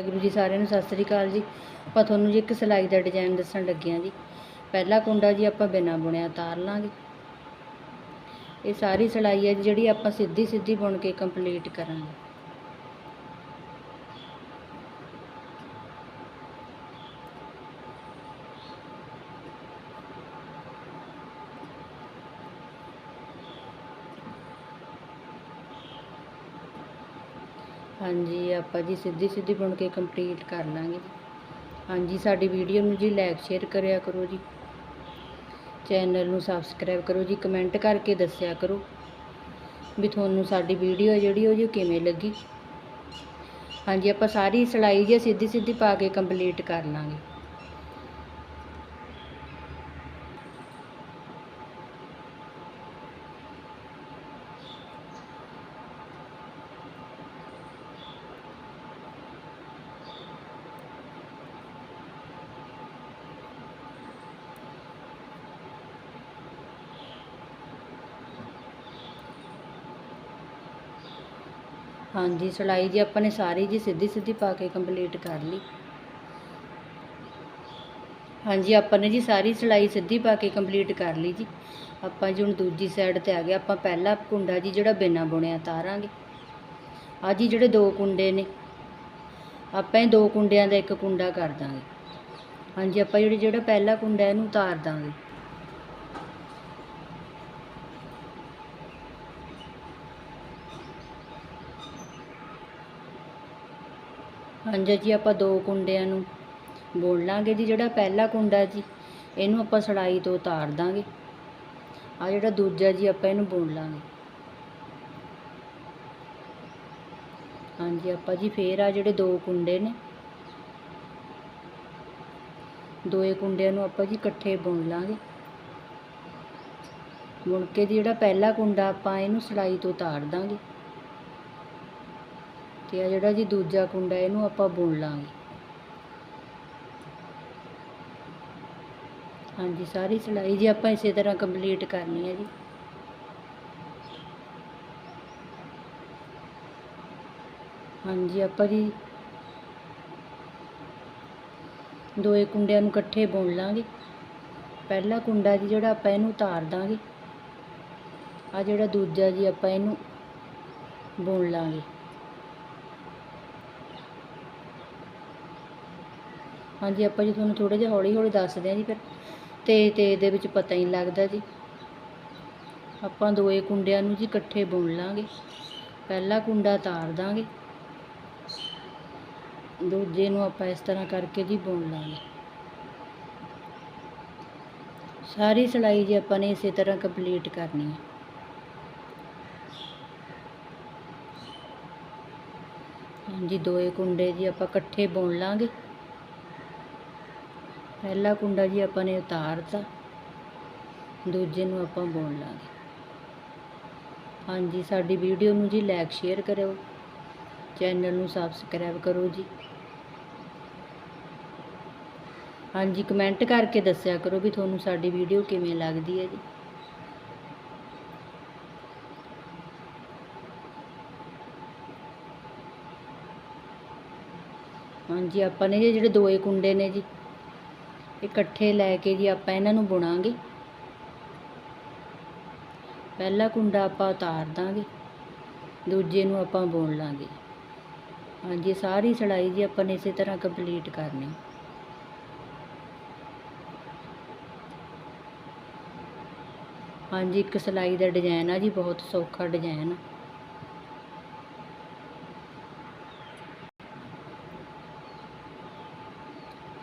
ਵਾਹਿਗੁਰੂ ਜੀ ਸਾਰਿਆਂ ਨੂੰ ਸਤਿ ਸ੍ਰੀ ਅਕਾਲ ਜੀ। ਆਪਾਂ ਤੁਹਾਨੂੰ ਜੀ ਇੱਕ ਸਿਲਾਈ ਦਾ ਡਿਜ਼ਾਈਨ ਦੱਸਣ ਲੱਗੇ ਹਾਂ ਜੀ। ਪਹਿਲਾ ਕੁੰਡਾ ਜੀ ਆਪਾਂ ਬਿਨਾਂ ਬੁਣਿਆ ਤਾਰ ਲਾਂਗੇ। ਇਹ ਸਾਰੀ ਸਿਲਾਈ ਹੈ ਜੀ, ਜਿਹੜੀ ਆਪਾਂ ਸਿੱਧੀ ਸਿੱਧੀ ਬੁਣ ਕੇ ਕੰਪਲੀਟ ਕਰਾਂਗੇ। ਹਾਂਜੀ, ਆਪਾਂ ਜੀ ਸਿੱਧੀ ਸਿੱਧੀ ਬੁਣ ਕੇ ਕੰਪਲੀਟ ਕਰ ਲਾਂਗੇ ਜੀ। ਹਾਂਜੀ, ਸਾਡੀ ਵੀਡੀਓ ਨੂੰ ਜੀ ਲਾਈਕ ਸ਼ੇਅਰ ਕਰਿਆ ਕਰੋ ਜੀ। ਚੈਨਲ ਨੂੰ ਸਬਸਕ੍ਰਾਈਬ ਕਰੋ ਜੀ ਕਮੈਂਟ ਕਰਕੇ ਦੱਸਿਆ ਕਰੋ ਵੀ ਤੁਹਾਨੂੰ ਸਾਡੀ ਵੀਡੀਓ ਜਿਹੜੀ ਉਹ ਜੀ ਕਿਵੇਂ ਲੱਗੀ। ਹਾਂਜੀ, ਆਪਾਂ ਸਾਰੀ ਸਿਲਾਈ ਜੀ ਸਿੱਧੀ ਸਿੱਧੀ ਪਾ ਕੇ ਕੰਪਲੀਟ ਕਰ ਲਾਂਗੇ। ਹਾਂਜੀ, ਸਿਲਾਈ ਜੀ ਆਪਾਂ ਨੇ ਸਾਰੀ ਜੀ ਸਿੱਧੀ ਸਿੱਧੀ ਪਾ ਕੇ ਕੰਪਲੀਟ ਕਰ ਲਈ। ਹਾਂਜੀ, ਆਪਾਂ ਨੇ ਜੀ ਸਾਰੀ ਸਿਲਾਈ ਸਿੱਧੀ ਪਾ ਕੇ ਕੰਪਲੀਟ ਕਰ ਲਈ ਜੀ। ਆਪਾਂ ਜੀ ਹੁਣ ਦੂਜੀ ਸਾਈਡ ਤੇ ਆ ਗਏ। ਆਪਾਂ ਪਹਿਲਾ ਕੁੰਡਾ ਜੀ ਜਿਹੜਾ ਬਿਨਾਂ ਬੁਣਿਆ ਤਾਰਾਂਗੇ ਆ ਜੀ ਜਿਹੜੇ ਦੋ ਕੁੰਡੇ ਨੇ। ਆਪਾਂ ਇਹ ਦੋ ਕੁੰਡਿਆਂ ਦਾ ਇੱਕ ਕੁੰਡਾ ਕਰ ਦਾਂਗੇ। ਹਾਂਜੀ, ਆਪਾਂ ਜਿਹੜੇ ਜਿਹੜਾ ਪਹਿਲਾ ਕੁੰਡਾ ਇਹਨੂੰ ਉਤਾਰ ਦਾਂਗੇ। ਹਾਂਜੀ ਜੀ, ਆਪਾਂ ਦੋ ਕੁੰਡਿਆਂ ਨੂੰ ਬੋਲ ਲਾਂਗੇ ਜੀ, ਜਿਹੜਾ ਪਹਿਲਾ ਕੁੰਡਾ ਜੀ, ਇਹਨੂੰ ਆਪਾਂ ਸੜਾਈ ਤੋਂ ਉਤਾਰ ਦਾਂਗੇ। ਆ ਜਿਹੜਾ ਦੂਜਾ ਜੀ, ਆਪਾਂ ਇਹਨੂੰ ਬੁਣ ਲਾਂਗੇ। ਹਾਂਜੀ, ਆਪਾਂ ਜੀ ਫੇਰ ਆ ਜਿਹੜੇ ਦੋ ਕੁੰਡੇ ਨੇ, ਦੋਏ ਕੁੰਡਿਆਂ ਨੂੰ ਆਪਾਂ ਜੀ ਇਕੱਠੇ ਬੁਣ ਲਾਂਗੇ। ਬੁਣ ਕੇ ਜੀ ਜਿਹੜਾ ਪਹਿਲਾ ਕੁੰਡਾ, ਆਪਾਂ ਇਹਨੂੰ ਸੜਾਈ ਤੋਂ ਉਤਾਰ ਦਾਂਗੇ। ਤੇ ਆ, ਜਿਹੜਾ ਜੀ ਦੂਜਾ ਕੁੰਡਾ, ਇਹਨੂੰ ਆਪਾਂ ਬੁਣ ਲਾਂਗੇ। ਹਾਂਜੀ, ਸਾਰੀ ਸਿਲਾਈ ਜੀ ਆਪਾਂ ਇਸੇ ਤਰ੍ਹਾਂ ਕੰਪਲੀਟ ਕਰਨੀ ਹੈ ਜੀ। ਹਾਂਜੀ, ਆਪਾਂ ਜੀ ਦੋਏ ਕੁੰਡਿਆਂ ਨੂੰ ਇਕੱਠੇ ਬੁਣ ਲਾਂਗੇ। ਪਹਿਲਾ ਕੁੰਡਾ ਜੀ ਜਿਹੜਾ ਆਪਾਂ ਇਹਨੂੰ ਉਤਾਰ ਦਾਂਗੇ। ਆ ਜਿਹੜਾ ਦੂਜਾ ਜੀ ਆਪਾਂ ਇਹਨੂੰ ਬੁਣ ਲਾਂਗੇ। ਹਾਂਜੀ, ਆਪਾਂ ਜੀ ਤੁਹਾਨੂੰ ਥੋੜਾ ਜਿਹਾ ਹੌਲੀ ਹੌਲੀ ਦੱਸਦੇ ਹਾਂ ਜੀ ਫਿਰ। ਤੇ ਤੇ ਇਹਦੇ ਵਿੱਚ ਪਤਾ ਹੀ ਨਹੀਂ ਲੱਗਦਾ ਜੀ। ਆਪਾਂ ਦੋਏ ਕੁੰਡਿਆਂ ਨੂੰ ਜੀ ਇਕੱਠੇ ਬੁਣ ਲਾਂਗੇ। ਪਹਿਲਾ ਕੁੰਡਾ ਤਾਰ ਦਾਂਗੇ। ਦੂਜੇ ਨੂੰ ਆਪਾਂ ਇਸ ਤਰ੍ਹਾਂ ਕਰਕੇ ਜੀ ਬੁਣ ਲਾਂਗੇ। ਸਾਰੀ ਸਿਲਾਈ ਜੀ ਆਪਾਂ ਨੇ ਇਸੇ ਤਰ੍ਹਾਂ ਕੰਪਲੀਟ ਕਰਨੀ ਹੈ। ਹਾਂਜੀ, ਦੋਏ ਕੁੰਡੇ ਜੀ ਆਪਾਂ ਇਕੱਠੇ ਬੁਣ ਲਾਂਗੇ। ਪਹਿਲਾ ਕੁੰਡਾ ਜੀ ਆਪਾਂ ਨੇ ਉਤਾਰਤਾ, ਦੂਜੇ ਨੂੰ ਆਪਾਂ ਬੁਣ ਲਾਂਗੇ ਹਾਂਜੀ, ਸਾਡੀ ਵੀਡੀਓ ਨੂੰ ਜੀ ਲਾਈਕ ਸ਼ੇਅਰ ਕਰਿਓ। ਚੈਨਲ ਨੂੰ ਸਬਸਕ੍ਰਾਈਬ ਕਰੋ ਜੀ। ਹਾਂਜੀ ਕਮੈਂਟ ਕਰਕੇ ਦੱਸਿਆ ਕਰੋ ਵੀ ਤੁਹਾਨੂੰ ਸਾਡੀ ਵੀਡੀਓ ਕਿਵੇਂ ਲੱਗਦੀ ਹੈ ਜੀ। ਹਾਂਜੀ, ਆਪਾਂ ਨੇ ਜੀ ਜਿਹੜੇ ਦੋਏ ਕੁੰਡੇ ਨੇ ਜੀ ਇਕੱਠੇ ਲੈ ਕੇ ਜੀ ਆਪਾਂ ਇਹਨਾਂ ਨੂੰ ਬੁਣਾਂਗੇ। ਪਹਿਲਾ ਕੁੰਡਾ ਆਪਾਂ ਉਤਾਰ ਦਾਂਗੇ, ਦੂਜੇ ਨੂੰ ਆਪਾਂ ਬੁਣ ਲਾਂਗੇ। ਹਾਂਜੀ, ਸਾਰੀ ਸਿਲਾਈ ਜੀ ਆਪਾਂ ਨੇ ਇਸੇ ਤਰ੍ਹਾਂ ਕੰਪਲੀਟ ਕਰਨੀ। ਹਾਂਜੀ, ਇੱਕ ਸਿਲਾਈ ਦਾ ਡਿਜ਼ਾਈਨ ਆ ਜੀ, ਬਹੁਤ ਸੌਖਾ ਡਿਜ਼ਾਈਨ ਆ।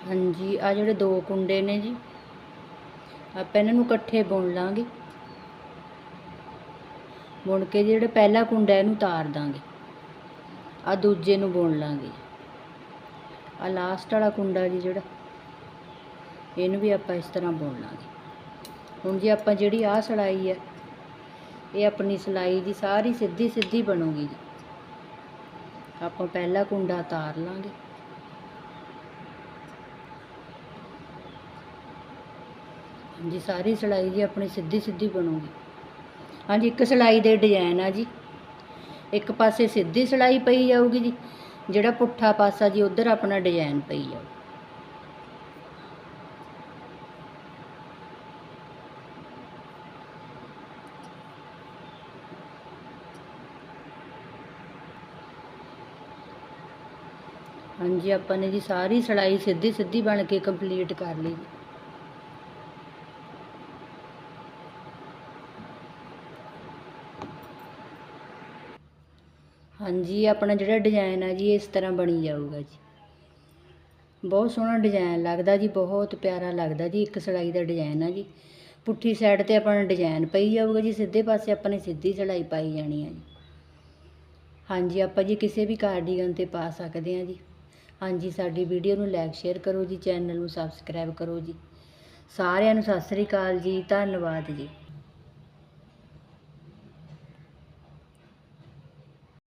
ਹਾਂਜੀ ਆ ਜਿਹੜੇ ਦੋ ਕੁੰਡੇ ਨੇ ਜੀ, ਆਪਾਂ ਇਹਨਾਂ ਨੂੰ ਇਕੱਠੇ ਬੁਣ ਲਾਂਗੇ। ਬੁਣ ਕੇ ਜਿਹੜਾ ਪਹਿਲਾ ਕੁੰਡਾ ਇਹਨੂੰ ਤਾਰ ਦਾਂਗੇ। ਆ ਦੂਜੇ ਨੂੰ ਬੁਣ ਲਾਂਗੇ। ਆ ਲਾਸਟ ਵਾਲਾ ਕੁੰਡਾ ਜੀ ਜਿਹੜਾ, ਇਹਨੂੰ ਵੀ ਆਪਾਂ ਇਸ ਤਰ੍ਹਾਂ ਬੁਣ ਲਾਂਗੇ। ਹੁਣ ਜੀ ਆਪਾਂ ਜਿਹੜੀ ਆ ਸਿਲਾਈ ਹੈ, ਇਹ ਆਪਣੀ ਸਿਲਾਈ ਦੀ ਸਾਰੀ ਸਿੱਧੀ ਸਿੱਧੀ ਬਣੂਗੀ ਜੀ। ਆਪਾਂ ਪਹਿਲਾ ਕੁੰਡਾ ਤਾਰ ਲਾਂਗੇ। ਹਾਂਜੀ, ਸਾਰੀ ਸਿਲਾਈ ਜੀ ਆਪਣੀ ਸਿੱਧੀ ਸਿੱਧੀ ਬਣੂਗੀ। ਹਾਂਜੀ, ਇੱਕ ਸਿਲਾਈ ਦੇ ਡਿਜ਼ਾਈਨ ਆ ਜੀ। ਇੱਕ ਪਾਸੇ ਸਿੱਧੀ ਸਿਲਾਈ ਪਈ ਜਾਊਗੀ ਜੀ, ਜਿਹੜਾ ਪੁੱਠਾ ਪਾਸਾ ਜੀ, ਉਧਰ ਆਪਣਾ ਡਿਜ਼ਾਈਨ ਪਈ ਜਾਓ ਹਾਂਜੀ, ਆਪਾਂ ਨੇ ਜੀ ਸਾਰੀ ਸੜਾਈ ਸਿੱਧੀ ਸਿੱਧੀ ਬਣ ਕੇ ਕੰਪਲੀਟ ਕਰ ਲਈ ਹਾਂਜੀ, ਆਪਣਾ ਜਿਹੜਾ ਡਿਜ਼ਾਇਨ ਆ ਜੀ, ਇਸ ਤਰ੍ਹਾਂ ਬਣੀ ਜਾਊਗਾ ਜੀ। ਬਹੁਤ ਸੋਹਣਾ ਡਿਜ਼ਾਈਨ ਲੱਗਦਾ ਜੀ, ਬਹੁਤ ਪਿਆਰਾ ਲੱਗਦਾ ਜੀ, ਇੱਕ ਸੜਾਈ ਦਾ ਡਿਜ਼ਾਈਨ ਆ ਜੀ। ਪੁੱਠੀ ਸਾਈਡ ਤੇ ਆਪਣਾ ਡਿਜ਼ਾਈਨ ਪਈ ਜਾਊਗਾ ਜੀ, ਸਿੱਧੇ ਪਾਸੇ ਆਪਾਂ ਨੇ ਸਿੱਧੀ ਸੜਾਈ ਪਾਈ ਜਾਣੀ ਆ ਜੀ। ਹਾਂਜੀ, ਆਪਾਂ ਜੀ ਕਿਸੇ ਵੀ ਕਾਰਡੀਗਨ ਤੇ ਪਾ ਸਕਦੇ ਹਾਂ ਜੀ। ਹਾਂਜੀ, ਸਾਡੀ ਵੀਡੀਓ ਨੂੰ ਲਾਈਕ ਸ਼ੇਅਰ ਕਰੋ ਜੀ ਚੈਨਲ ਨੂੰ ਸਬਸਕ੍ਰਾਈਬ ਕਰੋ ਜੀ। ਸਾਰਿਆਂ ਨੂੰ ਸਤਿ ਸ੍ਰੀ ਅਕਾਲ ਜੀ, ਧੰਨਵਾਦ ਜੀ।